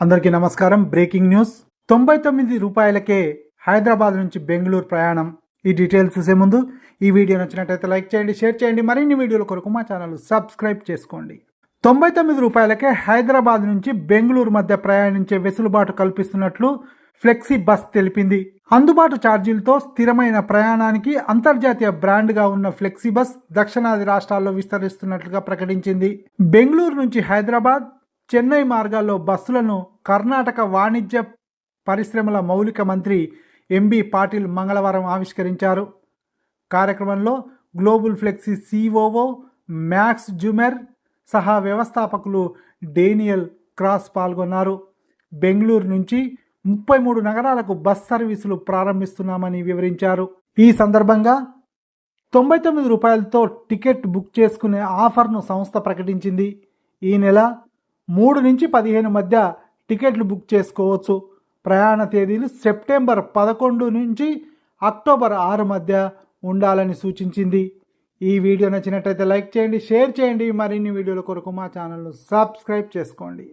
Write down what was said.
అందరికీ నమస్కారం. Breaking news. తొంభై తొమ్మిది రూపాయలకే హైదరాబాద్ నుంచి బెంగళూరు ప్రయాణం. ఈ డీటెయిల్స్ చూసే ముందు ఈ వీడియో నచ్చినట్లయితే లైక్ చేయండి షేర్ చేయండి. మరిన్ని వీడియోల కొరకు మా ఛానల్ సబ్స్క్రైబ్ చేసుకోండి. తొంభై తొమ్మిది రూపాయలకే హైదరాబాద్ నుంచి బెంగళూరు మధ్య ప్రయాణించే వెసులుబాటు కల్పిస్తున్నట్లు ఫ్లెక్సీ బస్ తెలిపింది. అందుబాటు ఛార్జీలతో స్థిరమైన ప్రయాణానికి అంతర్జాతీయ బ్రాండ్గా ఉన్న ఫ్లెక్సీ బస్ దక్షిణాది రాష్ట్రాల్లో విస్తరిస్తున్నట్లుగా ప్రకటించింది. బెంగళూరు నుంచి హైదరాబాద్ చెన్నై మార్గాల్లో బస్సులను కర్ణాటక వాణిజ్య పరిశ్రమల మౌలిక మంత్రి ఎంబి పాటిల్ మంగళవారం ఆవిష్కరించారు. కార్యక్రమంలో Global Flexi COO Max Zumer సహా వ్యవస్థాపకులు డేనియల్ క్రాస్ పాల్గొన్నారు. బెంగళూరు నుంచి ముప్పై మూడు నగరాలకు బస్ సర్వీసులు ప్రారంభిస్తున్నామని వివరించారు. ఈ సందర్భంగా తొంభై తొమ్మిది రూపాయలతో టికెట్ బుక్ చేసుకునే ఆఫర్ను సంస్థ ప్రకటించింది. ఈ నెల మూడు నుంచి పదిహేను మధ్య టికెట్లు బుక్ చేసుకోవచ్చు. ప్రయాణ తేదీలు సెప్టెంబర్ పదకొండు నుంచి అక్టోబర్ ఆరు మధ్య ఉండాలని సూచించింది. ఈ వీడియో నచ్చినట్లయితే లైక్ చేయండి షేర్ చేయండి. మరిన్ని వీడియోల కొరకు మా ఛానల్ను సబ్స్క్రైబ్ చేసుకోండి.